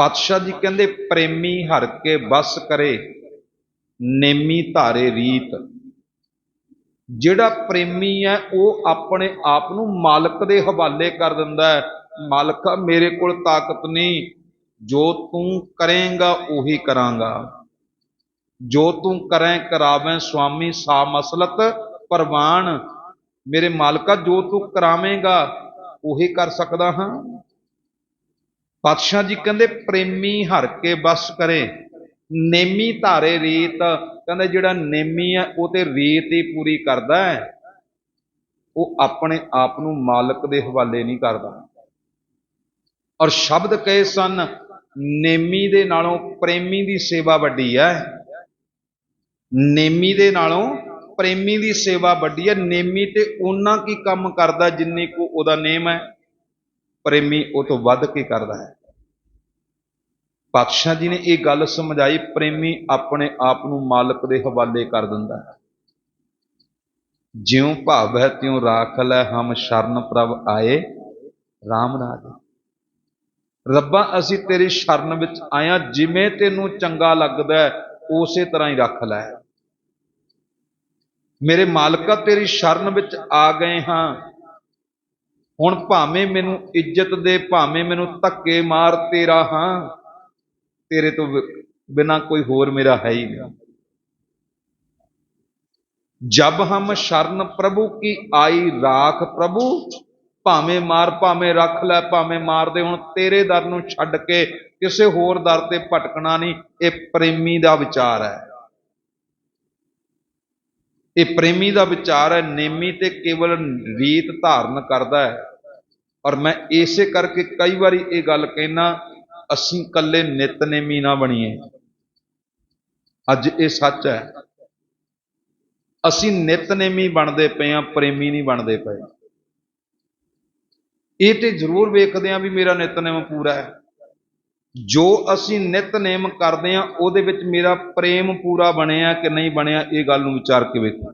ਪਾਤਸ਼ਾਹ ਜੀ ਕਹਿੰਦੇ, ਪ੍ਰੇਮੀ ਹਰ ਕੇ ਬਸ ਕਰੇ, ਨੇਮੀ ਧਾਰੇ ਰੀਤ। ਜਿਹੜਾ ਪ੍ਰੇਮੀ ਹੈ, ਉਹ ਆਪਣੇ ਆਪ ਨੂੰ ਮਾਲਕ ਦੇ ਹਵਾਲੇ ਕਰ ਦਿੰਦਾ ਹੈ। ਮਾਲਕਾ, ਮੇਰੇ ਕੋਲ ਤਾਕਤ ਨਹੀਂ, ਜੋ ਤੂੰ ਕਰੇਂਗਾ, ਉਹੀ ਕਰਾਂਗਾ। ਜੋ ਤੂੰ ਕਰੈ, ਕਰਾਵੇਂ ਸੁਆਮੀ ਸਾ ਮਸਲਤ ਪ੍ਰਵਾਨ। ਮੇਰੇ ਮਾਲਕਾ, ਜੋ ਤੂੰ ਕਰਾਵੇਂਗਾ, ਉਹੀ ਕਰ ਸਕਦਾ ਹਾਂ। ਪਾਤਸ਼ਾਹ ਜੀ ਕਹਿੰਦੇ, ਪ੍ਰੇਮੀ ਹਰ ਕੇ ਬਸ ਕਰੇ, ਨੇਮੀ ਧਾਰੇ ਰੀਤ, ਕਹਿੰਦੇ ਜਿਹੜਾ ਨੇਮੀ ਹੈ, ਉਹ ਤੇ ਰੀਤ ਹੀ ਪੂਰੀ ਕਰਦਾ ਹੈ, ਉਹ ਆਪਣੇ ਆਪ ਨੂੰ ਮਾਲਕ ਦੇ ਹਵਾਲੇ ਨਹੀਂ ਕਰਦਾ। ਔਰ ਸ਼ਬਦ ਕਹੇ ਸਨ, ਨੇਮੀ ਦੇ ਨਾਲੋਂ ਪ੍ਰੇਮੀ ਦੀ ਸੇਵਾ ਵੱਡੀ ਹੈ। ਨੇਮੀ ਦੇ ਨਾਲੋਂ ਪ੍ਰੇਮੀ ਦੀ ਸੇਵਾ ਵੱਡੀ ਹੈ। ਨੇਮੀ ਤੇ ਉਹਨਾਂ ਕੀ ਕੰਮ ਕਰਦਾ ਜਿੰਨੀ ਕੋ ਉਹਦਾ ਨੇਮ ਹੈ, ਪ੍ਰੇਮੀ ਉਹ ਤੋਂ ਵੱਧ ਕੇ ਕਰਦਾ ਹੈ। ਪਾਤਸ਼ਾਹ ਜੀ ਨੇ ਇਹ ਗੱਲ ਸਮਝਾਈ, ਪ੍ਰੇਮੀ ਆਪਣੇ ਆਪ ਨੂੰ ਮਾਲਕ ਦੇ ਹਵਾਲੇ ਕਰ ਦਿੰਦਾ ਹੈ। ਜਿਉ ਭਾਵ ਹੈ, ਤਿਉ ਰਾਖ ਲੈ, ਹਮ ਸ਼ਰਨ ਪ੍ਰਭ ਆਏ RAM ਰਾਜੇ। ਰੱਬਾ, ਅਸੀਂ ਤੇਰੀ ਸ਼ਰਨ ਵਿੱਚ ਆਇਆ, ਜਿਵੇਂ ਤੈਨੂੰ ਚੰਗਾ ਲੱਗਦਾ ਉਸੇ ਤਰ੍ਹਾਂ ਹੀ ਰੱਖ ਲੈ। ਮੇਰੇ ਮਾਲਕਾ, ਤੇਰੀ ਸ਼ਰਨ ਵਿੱਚ ਆ ਗਏ ਹਾਂ। ਹੁਣ ਭਾਵੇਂ ਮੈਨੂੰ ਇੱਜ਼ਤ ਦੇ, ਭਾਵੇਂ ਮੈਨੂੰ ਧੱਕੇ ਮਾਰ ਤੇਰਾ ਹਾਂ। ਤੇਰੇ ਤੋਂ ਬਿਨਾ ਕੋਈ ਹੋਰ ਮੇਰਾ ਹੈ ਹੀ ਨਹੀਂ। ਜਬ ਹਮ ਸ਼ਰਨ ਪ੍ਰਭੂ ਕੀ ਆਈ ਰਾਖ ਪ੍ਰਭੂ, ਭਾਵੇਂ ਮਾਰ ਭਾਵੇਂ ਰੱਖ ਲੈ, ਭਾਵੇਂ ਮਾਰ ਦੇ ਹੁਣ, ਤੇਰੇ ਦਰ ਨੂੰ ਛੱਡ ਕੇ ਕਿਸੇ ਹੋਰ ਦਰ ਤੇ ਭਟਕਣਾ ਨਹੀਂ, ਇਹ ਪ੍ਰੇਮੀ ਦਾ ਵਿਚਾਰ ਹੈ। ਇਹ ਪ੍ਰੇਮੀ ਦਾ ਵਿਚਾਰ ਹੈ, ਨੇਮੀ ਤੇ ਕੇਵਲ ਰੀਤ ਧਾਰਨ ਕਰਦਾ ਹੈ। ਔਰ ਮੈਂ ਇਸੇ ਕਰਕੇ ਕਈ ਵਾਰੀ ਇਹ ਗੱਲ ਕਹਿਣਾ ਅਸੀਂ ਕੱਲੇ ਨਿਤਨੇਮੀ ਨਾ ਬਣੀਏ। ਅੱਜ ਇਹ ਸੱਚ ਹੈ। ਅਸੀਂ ਨਿਤਨੇਮੀ ਬਣਦੇ ਪਏ ਆ ਪ੍ਰੇਮੀ ਨਹੀਂ ਬਣਦੇ ਪਏ। ਇਹ ਤੇ ਜ਼ਰੂਰ ਵੇਖਦੇ ਆ ਵੀ ਮੇਰਾ ਨਿਤਨੇਮ ਪੂਰਾ ਹੈ। ਜੋ ਅਸੀਂ ਨਿਤਨੇਮ ਕਰਦੇ ਆ ਉਹਦੇ ਵਿੱਚ ਮੇਰਾ ਪ੍ਰੇਮ ਪੂਰਾ ਬਣਿਆ ਕਿ ਨਹੀਂ ਬਣਿਆ, ਇਹ ਗੱਲ ਨੂੰ ਵਿਚਾਰ ਕੇ ਵੇਖੋ।